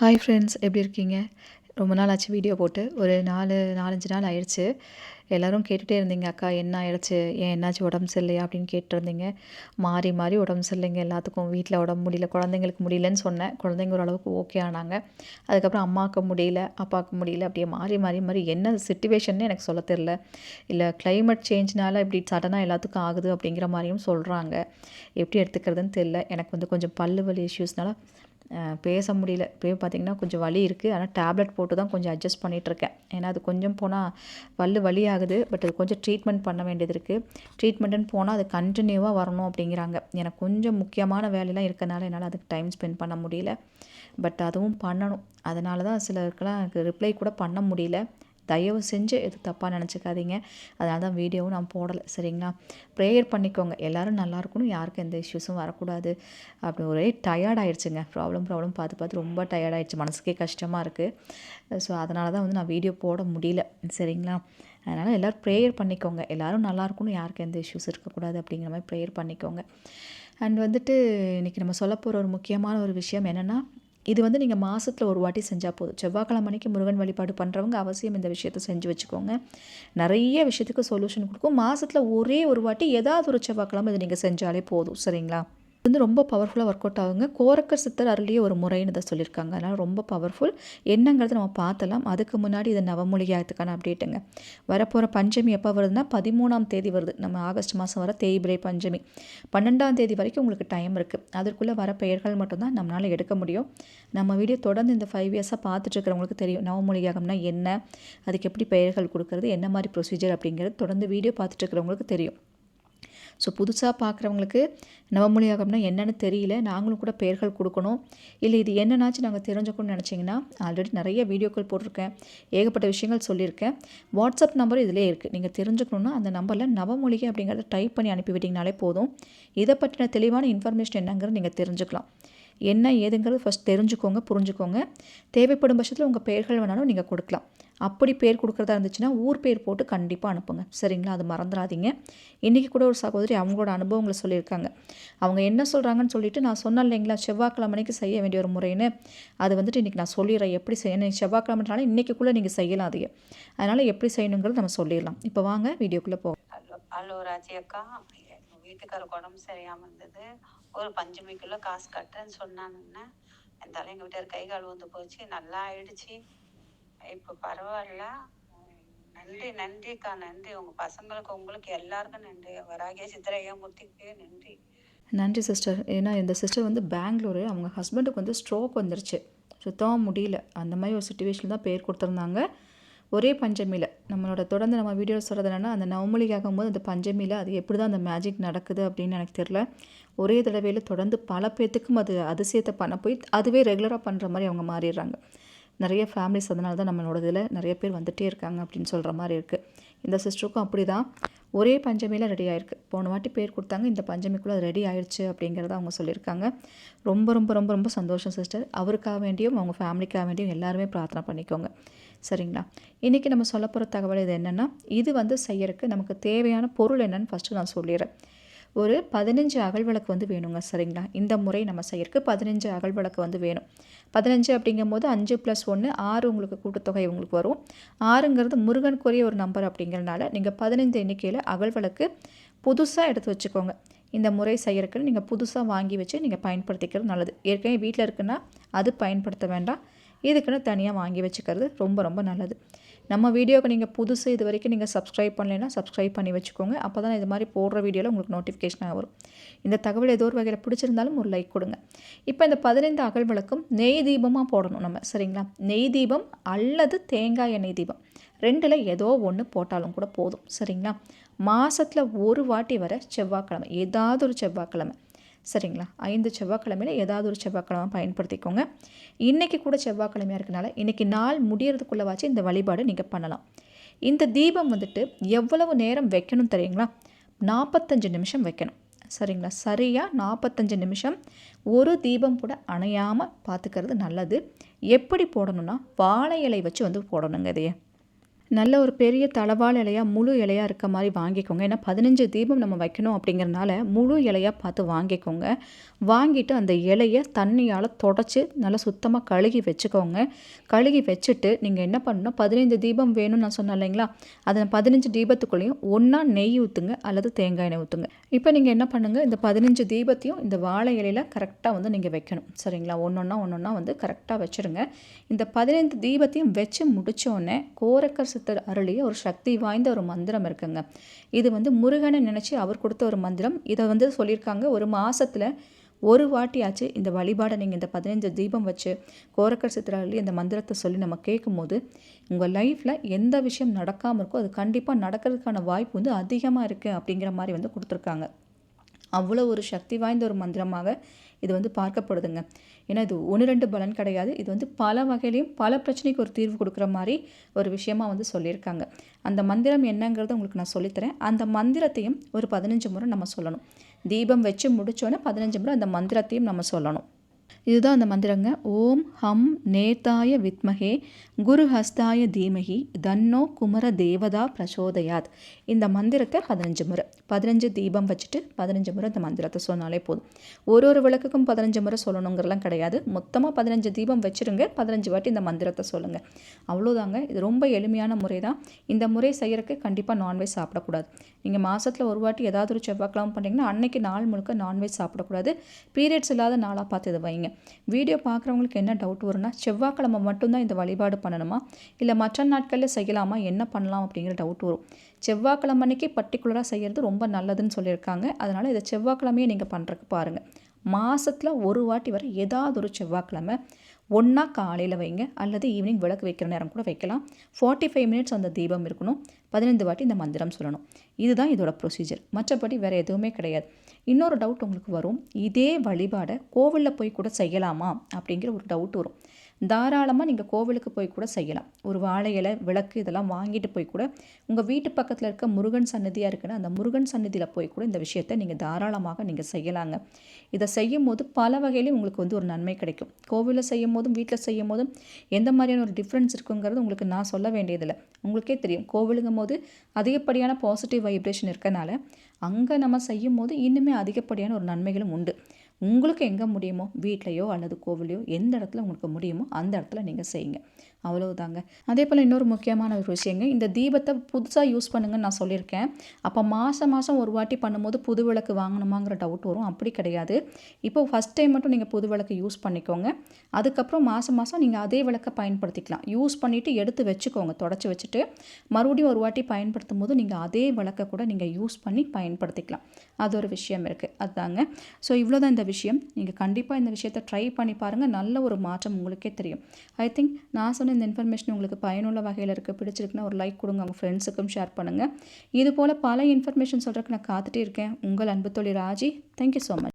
Hi friends எப்படி இருக்கீங்க? ரொம்ப நாள் ஆச்சு வீடியோ போட்டு. ஒரு நாலு நாலஞ்சு நாள் ஆயிடுச்சு. எல்லோரும் கேட்டுகிட்டே இருந்தீங்க அக்கா என்ன ஆயிடுச்சு? ஏன் என்னாச்சு? உடம்பு சரியில்லையா? அப்படின்னு கேட்டிருந்தீங்க. மாறி மாறி உடம்பு சரியில்லைங்க. எல்லாத்துக்கும் வீட்டில் உடம்பு முடியல. குழந்தைங்களுக்கு முடியலன்னு சொன்னேன். குழந்தைங்க ஓரளவுக்கு ஓகே ஆனாங்க. அதுக்கப்புறம் அம்மாவுக்கு முடியல அப்பாவுக்கு முடியல. அப்படியே மாறி மாறி மாறி என்ன சுச்சுவேஷன்னு எனக்கு சொல்ல தெரில இல்லை கிளைமேட் சேஞ்ச்னால இப்படி சடனாக எல்லாத்துக்கும் ஆகுது அப்படிங்கிற மாதிரியும் சொல்கிறாங்க எப்படி எடுத்துக்கிறதுன்னு தெரில எனக்கு வந்து கொஞ்சம் பல்லு வலி இஷ்யூஸ்னால பேச முடியல. இப்போ பார்த்திங்கன்னா கொஞ்சம் வலி இருக்குது ஆனால் டேப்லெட் போட்டு தான் கொஞ்சம் அட்ஜஸ்ட் பண்ணிகிட்ருக்கேன் ஏன்னா அது கொஞ்சம் போனால் பல் வலியாக ஆகுது. பட் அது கொஞ்சம் ட்ரீட்மெண்ட் பண்ண வேண்டியது இருக்குது ட்ரீட்மெண்ட்டுன்னு போனால் அது கண்டினியூவாக வரணும் அப்படிங்கிறாங்க. எனக்கு கொஞ்சம் முக்கியமான வேலையெல்லாம் இருக்கனால என்னால் அதுக்கு டைம் ஸ்பெண்ட் பண்ண முடியல. பட் அதுவும் பண்ணணும். அதனால தான் சிலருக்கெல்லாம் எனக்கு ரிப்ளை கூட பண்ண முடியல. தயவு செஞ்சு எது தப்பாக நினச்சிக்காதீங்க. அதனால தான் வீடியோவும் நான் போடலை. சரிங்களா? ப்ரேயர் பண்ணிக்கோங்க. எல்லோரும் நல்லா இருக்கணும். யாருக்கும் எந்த இஷ்யூஸும் வரக்கூடாது. அப்படி ஒரே டயர்ட் ஆயிடுச்சுங்க. ப்ராப்ளம் ப்ராப்ளம் பார்த்து பார்த்து ரொம்ப டயர்ட் ஆகிடுச்சு மனசுக்கே கஷ்டமாக இருக்குது ஸோ அதனால தான் வந்து நான் வீடியோ போட முடியல. சரிங்களா? அதனால் எல்லோரும் ப்ரேயர் பண்ணிக்கோங்க. எல்லோரும் நல்லா இருக்கணும். யாருக்கும் எந்த இஷ்யூஸ் இருக்கக்கூடாது அப்படிங்கிற மாதிரி ப்ரேயர் பண்ணிக்கோங்க. அண்ட் வந்துட்டு இன்றைக்கி நம்ம சொல்ல போகிற ஒரு முக்கியமான ஒரு விஷயம் என்னென்னா இது வந்து நீங்கள் மாதத்தில் ஒரு வாட்டி செஞ்சால் போதும். செவ்வாய்க்கிழமை செவ்வாய்க்கிழமைக்கு முருகன் வழிபாடு பண்ணுறவங்க அவசியம் இந்த விஷயத்தை செஞ்சு வச்சுக்கோங்க. நிறைய விஷயத்துக்கு சொல்யூஷன் கொடுக்கும். மாதத்தில் ஒரே ஒரு வாட்டி ஏதாவது ஒரு செவ்வாய்க்கிழமை இதை நீங்கள் செஞ்சாலே போதும். சரிங்களா? வந்து ரொம்ப பவர்ஃபுல்லாக ஒர்க் அவுட் ஆகுங்க. கோரக்கர் சித்தர் அருளியே ஒரு முறைன்னு இதை சொல்லியிருக்காங்க. அதனால் ரொம்ப பவர்ஃபுல் என்னங்கிறத நம்ம பார்த்தலாம். அதுக்கு முன்னாடி இது நவமொழியாயத்துக்கான அப்டேட்டுங்க வரப்போகிற பஞ்சமி எப்போ வருதுன்னா பதிமூணாம் தேதி வருது. நம்ம ஆகஸ்ட் மாதம் வர தேய்பிரை பஞ்சமி. பன்னெண்டாம் தேதி வரைக்கும் உங்களுக்கு டைம் இருக்குது அதற்குள்ளே வர பெயர்கள் மட்டும்தான் நம்மளால் எடுக்க முடியும். நம்ம வீடியோ தொடர்ந்து இந்த ஃபைவ் இயர்ஸாக பார்த்துட்டு இருக்கிறவங்களுக்கு தெரியும். நவமொழியாகம்னா என்ன? அதுக்கு எப்படி பெயர்கள் கொடுக்குறது? என்ன மாதிரி ப்ரொசீஜர் அப்படிங்கிறது தொடர்ந்து வீடியோ பார்த்துட்டு இருக்கிறவங்களுக்கு தெரியும். ஸோ புதுசாக பார்க்குறவங்களுக்கு நவமொழியாகம்னா என்னென்னு தெரியல. நாங்களும் கூட பெயர்கள் கொடுக்கணும். இல்லை இது என்னென்னாச்சு நாங்கள் தெரிஞ்சுக்கணும்னு நினச்சிங்கன்னா ஆல்ரெடி நிறைய வீடியோக்கள் போட்டிருக்கேன். ஏகப்பட்ட விஷயங்கள் சொல்லியிருக்கேன். வாட்ஸ்அப் நம்பர் இதிலே இருக்குது நீங்கள் தெரிஞ்சுக்கணுன்னா அந்த நம்பரில் நவமொழிகை அப்படிங்கிறத டைப் பண்ணி அனுப்பிவிட்டிங்கனாலே போதும். இதை பற்றின தெளிவான இன்ஃபர்மேஷன் என்னங்கிறது நீங்கள் தெரிஞ்சுக்கலாம். என்ன ஏதுங்கிறது ஃபஸ்ட் தெரிஞ்சுக்கோங்க புரிஞ்சுக்கோங்க. தேவைப்படும் பட்சத்தில் உங்கள் பெயர்கள் வேணாலும் நீங்கள் கொடுக்கலாம். அப்படி பேர் கொடுக்குறதா இருந்துச்சுன்னா ஊர் பேர் போட்டு கண்டிப்பாக அனுப்புங்க. சரிங்களா? அது மறந்துடாதீங்க. இன்றைக்கி கூட ஒரு சகோதரி அவங்களோட அனுபவங்களை சொல்லியிருக்காங்க. அவங்க என்ன சொல்கிறாங்கன்னு சொல்லிட்டு நான் சொன்னேன் இல்லைங்களா? செவ்வாய்க்கிழமைக்கு செய்ய வேண்டிய ஒரு முறைன்னு. அது வந்துட்டு இன்றைக்கி நான் சொல்லிடுறேன். எப்படி செய்யணும் செவ்வாய்க்கிழமைனால இன்றைக்கிக்குள்ளே நீங்கள் செய்யலாம் அதையே அதனால் எப்படி செய்யணுங்கிறது நம்ம சொல்லிடலாம். இப்போ வாங்க வீடியோக்குள்ளே போவோம். ஹலோ ஹலோ ராஜி அக்கா. வீட்டுக்காரருக்கு உடம்பு சரியாமல் இருந்தது. ஒரு பஞ்சமிக்குள்ளே காசு கட்டுறேன்னு சொன்னாங்கன்னு இருந்தாலும் எங்கள் வீட்டார் கை கால் வந்து போச்சு. நல்லா ஆயிடுச்சு. இப்போ பரவாயில்ல. நன்றி நன்றிக்கா நன்றி. உங்கள் பசங்களுக்கு உங்களுக்கு எல்லாருக்கும் நன்றி. வராகிய சித்திரையா மூர்த்திக்கு நன்றி. நன்றி சிஸ்டர். ஏன்னா இந்த சிஸ்டர் வந்து பெங்களூரு. அவங்க ஹஸ்பண்டுக்கு வந்து ஸ்ட்ரோக் வந்துருச்சு. சுத்தமாக முடியல. அந்த மாதிரி ஒரு சுச்சுவேஷன் தான் பேர் கொடுத்துருந்தாங்க. ஒரே பஞ்சமியில் நம்மளோட தொடர்ந்து நம்ம வீடியோ சொல்கிறது என்னென்னா அந்த நவமொழி ஆகும்போது அந்த பஞ்சமியில் அது எப்படி தான் அந்த மேஜிக் நடக்குது அப்படின்னு எனக்கு தெரில ஒரே தடவையில் தொடர்ந்து பல பேர்த்துக்கும் அது அதிசயத்தை பண்ண போய் அதுவே ரெகுலராக பண்ணுற மாதிரி அவங்க மாறிடுறாங்க. நிறைய ஃபேமிலிஸ் அதனால தான் நம்மளோட இதில் நிறைய பேர் வந்துகிட்டே இருக்காங்க அப்படின்னு சொல்கிற மாதிரி இருக்குது இந்த சிஸ்டருக்கும் அப்படி தான் ஒரே பஞ்சமியில் ரெடி ஆயிருக்கு. போன வாட்டி பேர் கொடுத்தாங்க இந்த பஞ்சமிக்குள்ளே அது ரெடி ஆயிடுச்சு அப்படிங்கிறத அவங்க சொல்லியிருக்காங்க. ரொம்ப ரொம்ப ரொம்ப ரொம்ப சந்தோஷம் சிஸ்டர் அவருக்காக வேண்டியும் அவங்க ஃபேமிலிக்காக வேண்டியும் எல்லாருமே பிரார்த்தனை பண்ணிக்கோங்க. சரிங்களா? இன்றைக்கி நம்ம சொல்ல போகிற தகவல் இது என்னென்னா இது வந்து செய்யறதுக்கு நமக்கு தேவையான பொருள் என்னென்னு ஃபஸ்ட்டு நான் சொல்லிடுறேன். ஒரு பதினஞ்சு அகல் விளக்கு வந்து வேணுங்க சரிங்களா? இந்த முறை நம்ம செய்யறதுக்கு பதினஞ்சு அகல் விளக்கு வந்து வேணும். பதினஞ்சு அப்படிங்கும் போது அஞ்சு ப்ளஸ் ஒன்று ஆறு உங்களுக்கு கூட்டுத்தொகை உங்களுக்கு வரும். ஆறுங்கிறது முருகனுக்குரிய ஒரு நம்பர் அப்படிங்கிறனால நீங்கள் பதினைந்து எண்ணிக்கையில் அகல் விளக்கு புதுசாக எடுத்து வச்சுக்கோங்க. இந்த முறை செய்யறதுக்கு நீங்கள் புதுசாக வாங்கி வச்சு நீங்கள் பயன்படுத்திக்கிறது நல்லது. ஏற்கனவே வீட்டில் இருக்குன்னா அது பயன்படுத்த வேண்டாம். இதுக்குன்னு தனியாக வாங்கி வச்சுக்கிறது ரொம்ப ரொம்ப நல்லது. நம்ம வீடியோவுக்கு நீங்கள் புதுசு இது வரைக்கும் நீங்கள் சப்ஸ்கிரைப் பண்ணலைன்னா சப்ஸ்கிரைப் பண்ணி வச்சுக்கோங்க. அப்போ தான் இது மாதிரி போடுற வீடியோவில் உங்களுக்கு நோட்டிஃபிகேஷனாக வரும். இந்த தகவல் ஏதோ ஒரு வகையில் பிடிச்சிருந்தாலும் ஒரு லைக் கொடுங்க. இப்போ இந்த பதினைந்து அகல் விளக்கும் நெய் தீபமாக போடணும் நம்ம சரிங்களா? நெய் தீபம் அல்லது தேங்காய் எண்ணெய் தீபம். ரெண்டில் ஏதோ ஒன்று போட்டாலும் கூட போதும் சரிங்களா? மாதத்தில் ஒரு வாட்டி வர செவ்வாய்க்கிழமை ஏதாவது ஒரு செவ்வாய்க்கிழமை. சரிங்களா? ஐந்து செவ்வாய்க்கிழமையில் ஏதாவது ஒரு செவ்வாய்க்கிழமை பயன்படுத்திக்கோங்க. இன்றைக்கி கூட செவ்வாய்க்கிழமையாக இருக்கனால இன்றைக்கி நாள் முடியறதுக்குள்ளவாச்சும் இந்த வழிபாடு நீங்கள் பண்ணலாம். இந்த தீபம் வந்துட்டு எவ்வளவு நேரம் வைக்கணும் தெரியுங்களா? நாற்பத்தஞ்சு நிமிஷம் வைக்கணும். சரிங்களா? சரியாக நாற்பத்தஞ்சு நிமிஷம் ஒரு தீபம் கூட அணையாமல் பார்த்துக்கிறது நல்லது. எப்படி போடணும்னா வாழை இலை வச்சு வந்து போடணுங்க இதையே. நல்ல ஒரு பெரிய தளவாழ இலையா முழு இலையா இருக்க மாதிரி வாங்கிக்கோங்க. ஏன்னா பதினஞ்சு தீபம் நம்ம வைக்கணும் அப்படிங்கிறனால முழு இலையாக பார்த்து வாங்கிக்கோங்க. வாங்கிட்டு அந்த இலையை தண்ணியால் தொடச்சி நல்லா சுத்தமாக கழுகி வச்சுக்கோங்க. கழுகி வச்சுட்டு நீங்கள் என்ன பண்ணணும்? பதினைஞ்சு தீபம் வேணும்னு நான் சொன்னேன் இல்லைங்களா? அதை பதினஞ்சு தீபத்துக்குள்ளேயும் ஒன்றா நெய் ஊற்றுங்க அல்லது தேங்காய் எண்ணெய் ஊற்றுங்க இப்போ நீங்கள் என்ன பண்ணுங்கள் இந்த பதினஞ்சு தீபத்தையும் இந்த வாழை இலையில் கரெக்டாக வந்து நீங்கள் வைக்கணும். சரிங்களா? ஒன்று ஒன்றா ஒன்று ஒன்றா வந்து கரெக்டாக வச்சுருங்க. இந்த பதினைந்து தீபத்தையும் வச்சு முடித்தோடனே கோரக்கர் சித்தர் அருளிய ஒரு சக்தி வாய்ந்த ஒரு மந்திரம் இருக்குங்க. இது வந்து முருகனை நினச்சி அவர் கொடுத்த ஒரு மந்திரம். இதை வந்து சொல்லியிருக்காங்க. ஒரு மாதத்தில் ஒரு வாட்டியாச்சு இந்த வழிபாடை நீங்கள் இந்த பதினஞ்சு தீபம் வச்சு கோரக்கர் சித்தர் இந்த மந்திரத்தை சொல்லி நம்ம கேட்கும்போது உங்கள் லைஃப்பில் எந்த விஷயம் நடக்காமல் இருக்கோ அது கண்டிப்பாக நடக்கிறதுக்கான வாய்ப்பு வந்து அதிகமாக இருக்குது அப்படிங்கிற மாதிரி வந்து கொடுத்துருக்காங்க. அவ்வளோ ஒரு சக்தி வாய்ந்த ஒரு மந்திரமாக இது வந்து பார்க்கப்படுதுங்க. ஏன்னா இது ஒன்று ரெண்டு பலன் கிடையாது. இது வந்து பல வகையிலையும் பல பிரச்சனைக்கு ஒரு தீர்வு கொடுக்குற மாதிரி ஒரு விஷயமா வந்து சொல்லியிருக்காங்க. அந்த மந்திரம் என்னங்கிறத உங்களுக்கு நான் சொல்லித்தரேன். அந்த மந்திரத்தையும் ஒரு பதினஞ்சு முறை நம்ம சொல்லணும். தீபம் வச்சு முடித்தோன்னே பதினஞ்சு முறை அந்த மந்திரத்தையும் நம்ம சொல்லணும். இதுதான் அந்த மந்திரங்க. ஓம் ஹம் நேதாய வித்மகே குரு ஹஸ்தாய தீமகி தன்னோ குமர தேவதா பிரசோதயாத். இந்த மந்திரத்தை பதினஞ்சு முறை. பதினஞ்சு தீபம் வச்சுட்டு பதினஞ்சு முறை இந்த மந்திரத்தை சொன்னாலே போதும். ஒரு ஒரு விளக்குக்கும் பதினஞ்சு முறை சொல்லணுங்கிறலாம் கிடையாது. மொத்தமாக பதினஞ்சு தீபம் வச்சுருங்க. பதினஞ்சு வாட்டி இந்த மந்திரத்தை சொல்லுங்கள் அவ்வளோதாங்க. இது ரொம்ப எளிமையான முறை தான் இந்த முறை செய்கிறக்கு கண்டிப்பாக நான்வெஜ் சாப்பிடக்கூடாது. நீங்கள் மாதத்தில் ஒரு வாட்டி ஏதாவது ஒரு செவ்வாய்க்கிழமை பண்ணிங்கன்னா அன்னைக்கு நாள் முழுக்க நான்வெஜ் சாப்பிடக்கூடாது. பீரியட்ஸ் இல்லாத நாளாக பார்த்து இது வைங்க. வீடியோ பார்க்குறவங்களுக்கு என்ன டவுட் வரும்னா செவ்வாய்க்கிழமை மட்டும்தான் இந்த வழிபாடு பண்ணணுமா? இல்லை மற்ற நாட்களில் செய்யலாமா? என்ன பண்ணலாம்? அப்படிங்கிற டவுட் வரும். செவ்வாய்க்கிழமை அன்னைக்கு பர்டிகுலராக செய்கிறது ரொம்ப நல்லதுன்னு சொல்லியிருக்காங்க. அதனால் இதை செவ்வாய்க்கிழமையே நீங்கள் பண்ணுறக்கு பாருங்கள் மாதத்தில் ஒரு வாட்டி வர ஏதாவது ஒரு செவ்வாய்க்கிழமை ஒன்றா காலையில் வைங்க. அல்லது ஈவினிங் விளக்கு வைக்கிற நேரம் கூட வைக்கலாம். ஃபார்ட்டி ஃபைவ் மினிட்ஸ் அந்த தீபம் இருக்கணும். பதினைந்து வாட்டி இந்த மந்திரம் சொல்லணும். இதுதான் இதோட ப்ரொசீஜர் மற்றபடி வேறு எதுவுமே கிடையாது. இன்னொரு டவுட் உங்களுக்கு வரும். இதே வழிபாடை கோவிலில் போய் கூட செய்யலாமா? அப்படிங்கிற ஒரு டவுட் வரும். தாராளமாக நீங்கள் கோவிலுக்கு போய் கூட செய்யலாம். ஒரு வாழை இலை விளக்கு இதெல்லாம் வாங்கிட்டு போய் கூட உங்கள் வீட்டு பக்கத்தில் இருக்க முருகன் சன்னதியாக இருக்குன்னா அந்த முருகன் சன்னதியில் போய் கூட இந்த விஷயத்தை நீங்கள் தாராளமாக நீங்கள் செய்யலாங்க. இதை செய்யும் போது பல வகையிலையும் உங்களுக்கு வந்து ஒரு நன்மை கிடைக்கும். கோவிலில் செய்யும் போதும் வீட்டில் செய்யும் போதும் எந்த மாதிரியான ஒரு டிஃப்ரென்ஸ் இருக்குங்கிறது உங்களுக்கு நான் சொல்ல வேண்டியதில்லை. உங்களுக்கே தெரியும். கோவிலுங்கும் போது அதிகப்படியான பாசிட்டிவ் வைப்ரேஷன் இருக்கனால அங்கே நம்ம செய்யும் போது இன்னுமே அதிகப்படியான ஒரு நன்மைகளும் உண்டு. உங்களுக்கு எங்கே முடியுமோ வீட்லேயோ அல்லது கோவிலையோ எந்த இடத்துல உங்களுக்கு முடியுமோ அந்த இடத்துல நீங்கள் செய்யுங்க. அவ்வளவுதாங்க. அதே போல் இன்னொரு முக்கியமான ஒரு விஷயங்க இந்த தீபத்தை புதுசாக யூஸ் பண்ணுங்கன்னு நான் சொல்லியிருக்கேன். அப்போ மாதம் மாதம் ஒரு வாட்டி பண்ணும்போது புது விளக்கு வாங்கணுமாங்கிற டவுட் வரும். அப்படி கிடையாது. இப்போ ஃபஸ்ட் டைம் மட்டும் நீங்கள் புது விளக்கு யூஸ் பண்ணிக்கோங்க. அதுக்கப்புறம் மாதம் மாதம் நீங்கள் அதே விளக்கை பயன்படுத்திக்கலாம். யூஸ் பண்ணிவிட்டு எடுத்து வச்சுக்கோங்க. தொடச்சி வச்சுட்டு மறுபடியும் ஒரு வாட்டி பயன்படுத்தும் போது நீங்கள் அதே விளக்கை கூட நீங்கள் யூஸ் பண்ணி பயன்படுத்திக்கலாம். அது ஒரு விஷயம் இருக்குது அதுதாங்க ஸோ இவ்வளோ தான் இந்த விஷயம். நீங்கள் கண்டிப்பாக இந்த விஷயத்தை ட்ரை பண்ணி பாருங்கள் நல்ல ஒரு மாற்றம் உங்களுக்கே தெரியும். ஐ திங்க் நான் சொன்ன இந்த இன்ஃபர்மேஷன் உங்களுக்கு பயனுள்ள வகையில் இருக்குது பிடிச்சிருக்குன்னா ஒரு லைக் கொடுங்க உங்கள் ஃப்ரெண்ட்ஸுக்கும் ஷேர் பண்ணுங்கள் இது போல் பல இன்ஃபர்மேஷன் சொல்கிறதுக்கு நான் காத்துட்டே இருக்கேன். உங்கள் அன்பு தொழில் ராஜி தேங்க்யூ ஸோ மச்